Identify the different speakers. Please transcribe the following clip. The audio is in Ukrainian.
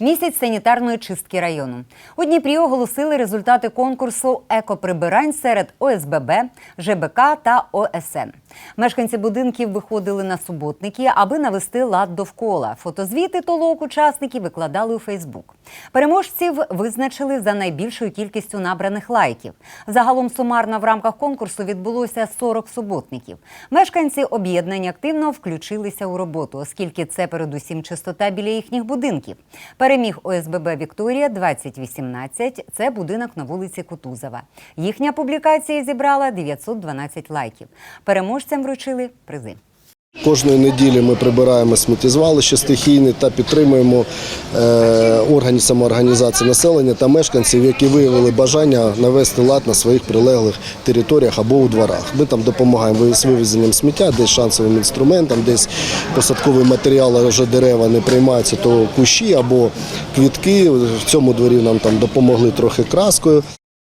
Speaker 1: Місяць санітарної чистки району. У Дніпрі оголосили результати конкурсу екоприбирань серед ОСББ, ЖБК та ОСН. Мешканці будинків виходили на суботники, аби навести лад довкола. Фотозвіти толок учасників викладали у Фейсбук. Переможців визначили за найбільшою кількістю набраних лайків. Загалом сумарно в рамках конкурсу відбулося 40 суботників. Мешканці об'єднань активно включилися у роботу, оскільки це передусім чистота біля їхніх будинків. Переміг ОСББ Вікторія 2018. Це будинок на вулиці Кутузова. Їхня публікація зібрала 912 лайків. Переможцям вручили призи.
Speaker 2: Кожної неділі ми прибираємо сміттєзвалище стихійне та підтримуємо е, органи самоорганізації населення та мешканців, які виявили бажання навести лад на своїх прилеглих територіях або у дворах. Ми там допомагаємо з вивезенням сміття, десь шансовим інструментом, десь посадковий матеріал, вже дерева не приймаються, то кущі або квітки. В цьому дворі нам там допомогли трохи краскою.